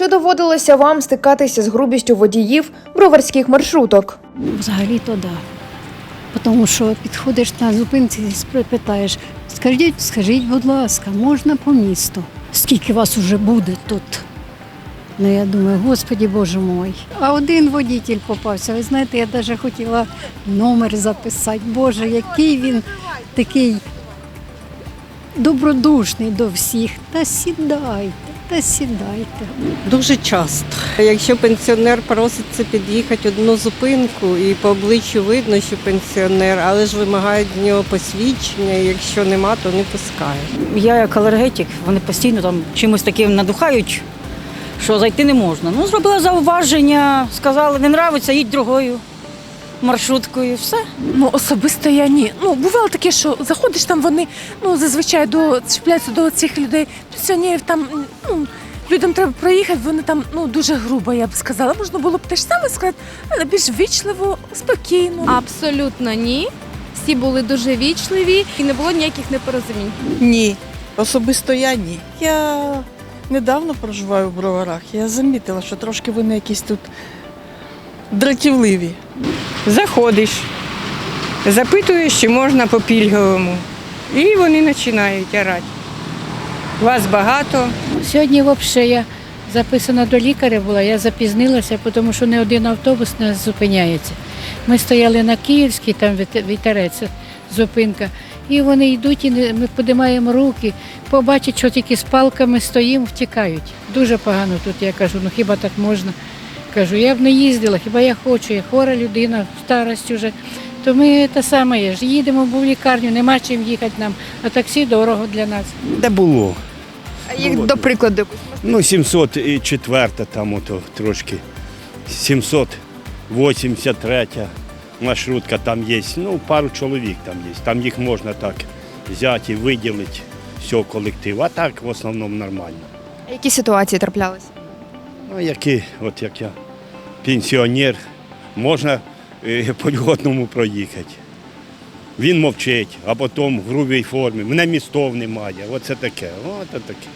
Чи доводилося вам стикатися з грубістю водіїв броварських маршруток? Взагалі то да. Тому що підходиш на зупинці і питаєш, скажіть, скажіть, будь ласка, можна по місту? Скільки вас уже буде тут? Ну, я думаю, Господі Боже мой. А один водитель попався. Ви знаєте, я навіть хотіла номер записати. Боже, який він такий добродушний до всіх. Та сідайте, та сідайте. Дуже часто. Якщо пенсіонер проситься під'їхати одну зупинку і по обличчю видно, що пенсіонер, але ж вимагають з нього посвідчення, і якщо нема, то не пускають. Я як алергетик, вони постійно там чимось таким надухають, що зайти не можна. Ну, зробила зауваження, сказали, не нравиться, їдь другою маршруткою. Все. Ну, особисто я ні. Ну, бувало таке, що заходиш там, вони ну, зазвичай до, чіпляються до цих людей, пенсіонерів там. Ну, людям треба проїхати, вони там ну, дуже грубо, я б сказала. Можна було б те ж саме сказати, але більш ввічливо, спокійно. Абсолютно ні. Всі були дуже вічливі і не було ніяких непорозумінь. Ні, особисто я ні. Я недавно проживаю в броварах. Я замітила, що трошки вони якісь тут дратівливі. Заходиш, запитуєш, чи можна по пільговому. І вони починають орати. Вас багато, Сьогодні взагалі я записана до лікаря була, я запізнилася, тому що не один автобус не зупиняється. Ми стояли на Київській, там віте- вітерець, зупинка, і вони йдуть, і ми подимаємо руки, побачать, що тільки з палками стоїмо, втікають. Дуже погано тут, я кажу, ну хіба так можна? Кажу, я б не їздила, хіба я хочу, я хвора людина, старость уже. То ми те саме ж їдемо в лікарню, нема чим їхати нам, а таксі дорого для нас. Де було? А їх до прикладу. Ну, 704 там ото трошки. 783 маршрутка там є. Ну, пару чоловік там є. Там їх можна так взяти і виділити всього колективу. А так в основному нормально. А які ситуації траплялися? Ну, які, от як я пенсіонер, можна е, по льготному проїхати. Він мовчить, а потім в грубій формі. Мене містов немає. Оце таке. Оце таке.